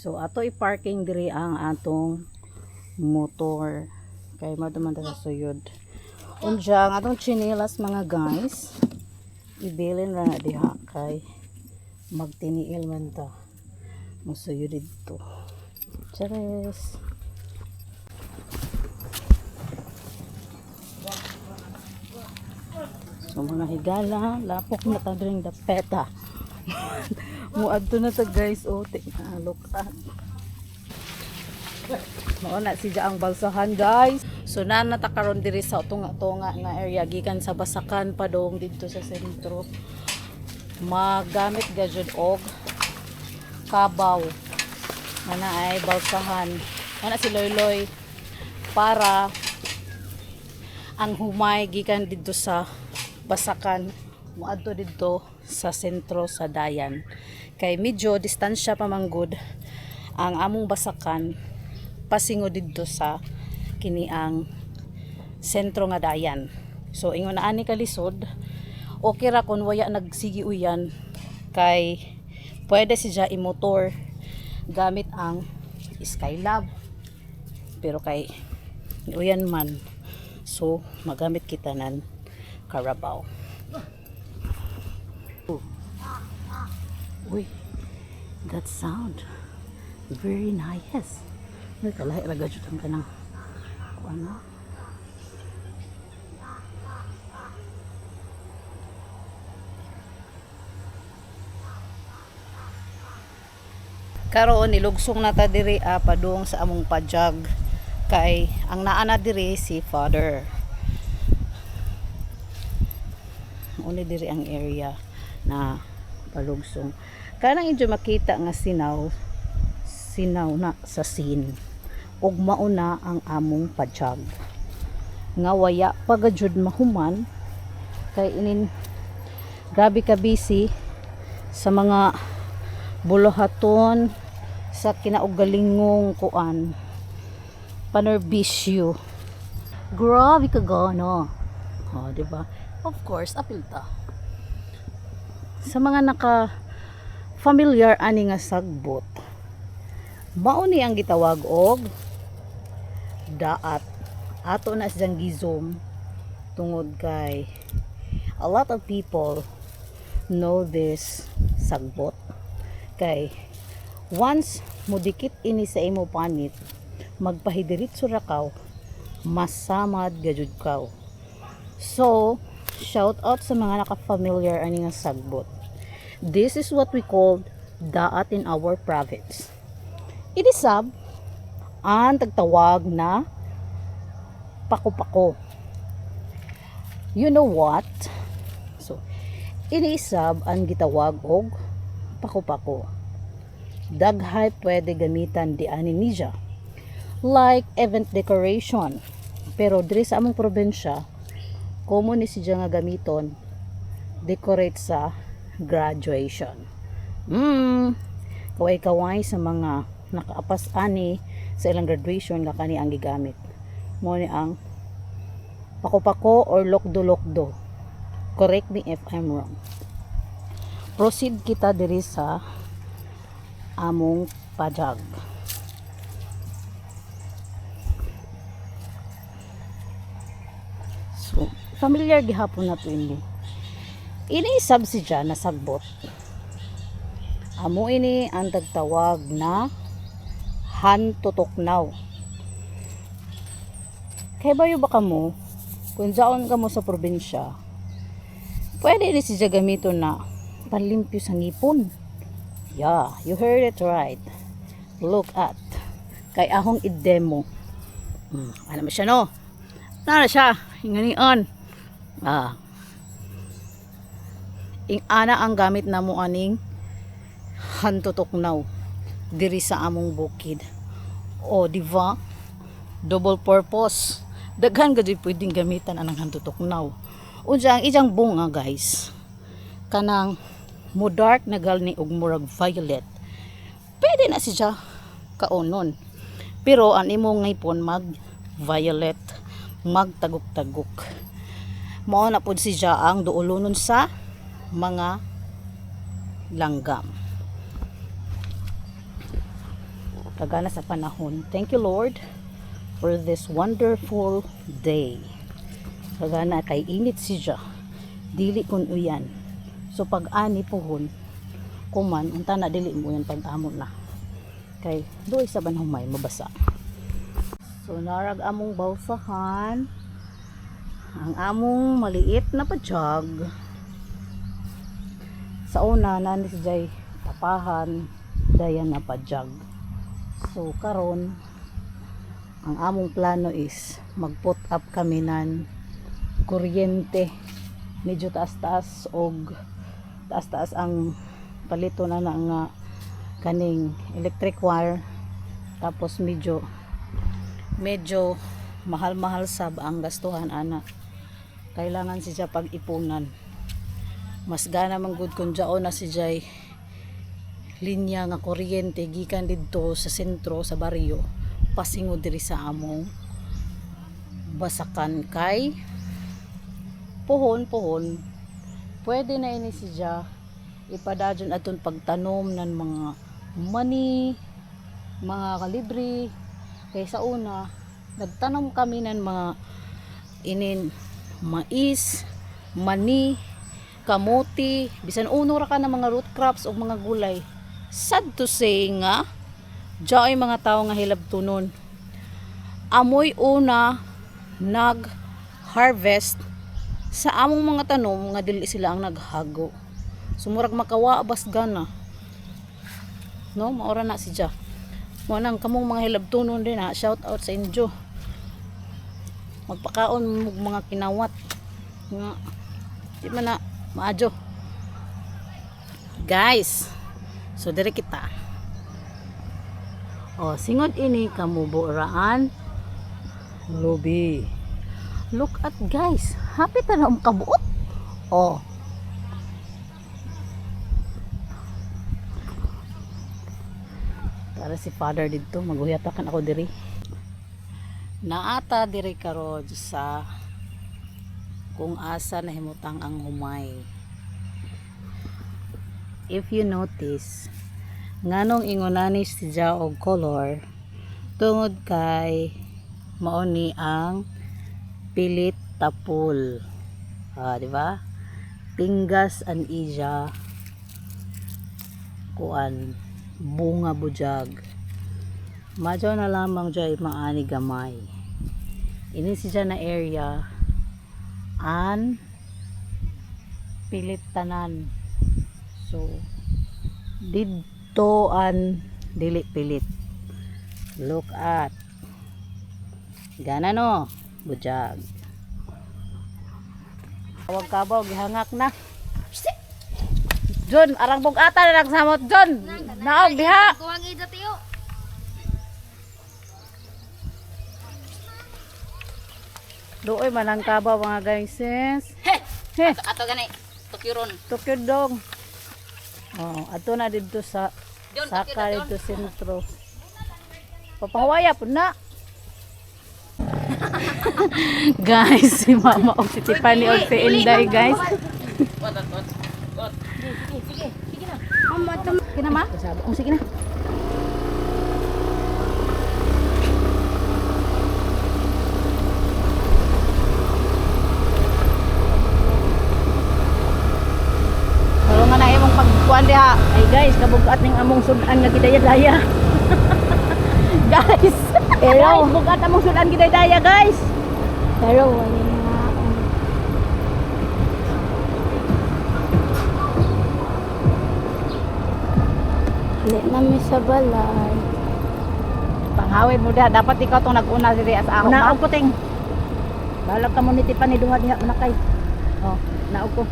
So ato i-parking diri ang atong motor kay maduman ta sa suyod. Unja ang atong chinelas mga guys. Ibilin ra diha kay magtiniil man ta. Musuyod dito. Chares. So mga higala, lapok na ta dring dapeta. Muadto na ta guys, oh, tinalok ta. Mao na si ang balsahan guys. So na natakaron diri sa tunga-tunga nga area gikan sa Basakan padong dito sa sentro. Magamit gajud og kabaw. Ana ay balsahan. Ana si Loyloy para ang humay gikan dito sa Basakan muadto dito sa sentro sa Dayan. Kay medyo distansya pa manggod ang among Basakan pasingo didto sa kini ang sentro nga dayan. So ingon na ani kalisod, okay ra kun waya nagsigi uyan kay pwede siya imotor gamit ang Skylab. Pero kay uyan man so magamit kita nan Carabao. Uy, that sound very nice. May kalahi raga jud ang kanang ano? Karon nilugsong na ta diri ah, padung sa among pajag kay ang naa na diri si father. Uni diri ang area na palugsong. Kanang inyo makita nga sinaw sinaw na sa scene. Ug mauna ang among pajag nga waya pagajud mahuman. Kay inin grabe ka busy sa mga buluhaton sa kinaugalingong kuan. Panerbisyo. Grabe ka gano. Oh, di ba? Of course apil ta sa mga naka familiar ani nga sagbot mao ni ang gitawag og daat. Ato na siyang gizom tungod kay a lot of people know this sagbot. Kay once mudikit ini sa imo panit magpahidiritso ra kaw masamad gajud kaw. So shout out sa mga naka-familiar ani nga sagbot this is what we call daat in our province inisab ang tagtawag na pako-pako. You know what? So, inisab ang gitawag og pako-pako. Daghay pwede gamitan di ani niya. Like event decoration. Pero diri sa among probensya, common ni siya nga gamiton decorate sa graduation. Mm, kaway-kaway sa mga nakaapas ani sa ilang graduation nga kani ang gigamit. Mo ni ang pako-pako or lokdo-lokdo. Correct me if I'm wrong. Proceed kita diri sa among pajag. So familiar gihapon na to ini ini subsidya na sagbot amo ini ang tagtawag na hantutuknaw. Kaya bayo ba ka mo, kung jaon ka mo sa probinsya, pwede rin siya gamiton na palimpyo sa ngipon. Yeah, you heard it right. Look at. Kay ahong i-demo. Hmm, ano mo siya no? Nara siya, inganion. Ah. Ing ana ang gamit na mo aning hantutuknaw diri sa among bukid. O, di ba? Double purpose. Daghan gadi pwedeng gamitan anang hantutuknaw. Unsa ang ijang bunga, guys. Kanang mo dark na galni og murag violet. Pwede na siya kaonon. Pero ang imong ngaypon mag violet, magtagok-tagok. Mao na pud siya ang duulunon sa mga langgam. kagana sa panahon. Thank you Lord for this wonderful day. Kagana kay init siya. Dili kun uyan. So pag ani pohon kuman unta na dili mo yan pag-amon na. Kay doy sa banhumay mabasa. So narag among bawsahan ang among maliit na pajag sa una nani si Jay tapahan dayan na pajag so karon ang among plano is mag put up kami nan kuryente. Medyo taas-taas og taas-taas ang palito na na nga kaning electric wire. Tapos medyo medyo mahal-mahal sab ang gastuhan ana kailangan siya pag-ipunan. Mas gana man gud kung jaon na si Jay. Linya nga kuryente gikan didto sa sentro sa baryo. Pasingod diri sa among basakan kay pohon pohon. Pwede na ini si Jay. Ipadadyon aton pagtanom ng mga mani mga kalibre. Kay sa una nagtanom kami ng mga inin mais, mani, kamuti, bisan uno ra ka ng mga root crops o mga gulay. Sad to say nga, diay mga tao nga hilabtunon. Amoy una nag-harvest sa among mga tanom nga dili sila ang naghago. Sumurag makawa bas gana. No, maora na si Ja. Mo nang kamong mga hilabtunon din ha. Shout out sa inyo magpakaon mo mga kinawat. Nga. Di man na maadyo guys so dire kita. Oh singod ini kamuburaan. Lobby look at guys happy ta na um kabuot. Oh para si father dito maguyatakan ako diri naata diri karon sa kung asa nahimutang ang humay. If you notice nganong ingonani si og color tungod kay mao ni ang pilit tapul. Ah di ba? Tinggas an ija kuan bunga bujag Madyo na lamang dyan maani gamay. Ini siya na area an pilit tanan. So didto an dili pilit. Look at gana no bujag. Tawag kabaw gihangak na. John, arang bugata na nagsamot John. Naog diha. Tuwang ida tiyo. Doon manang kabaw mga guys. He! He, Ato gani. Tukiron. Tokyo dong. Oh, ato na dito sa Doon, saka dito sentro. Papahawaya po na. guys, si Mama o si Tiffany o si Inday guys. Wat, wat. Wat. Mama, Sige na ma? Oh, sige na. Pero nga na pagkuan diha. Ay guys, kabugat ning among sudan nga gidaya-daya. guys. Pero guys, bugat among sudan gidaya-daya guys. Pero wala nga. Hindi namin sa balay. Panghawin mo da, dapat ikaw tong nag-una diri sa ako. Naog ko ting. Balag ka mo ni Tiffany duha diha manakay. Oh, naog ko.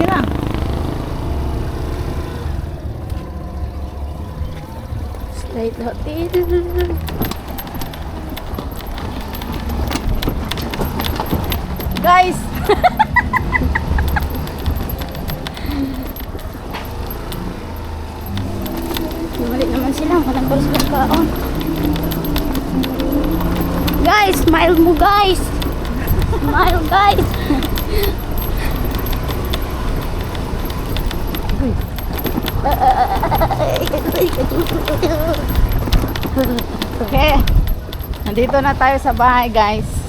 Sige na. Straight hotel. Guys! Balik naman sila. Walang baros kaon. Guys! Smile mo guys! Smile guys! okay. Nandito na tayo sa bahay, guys.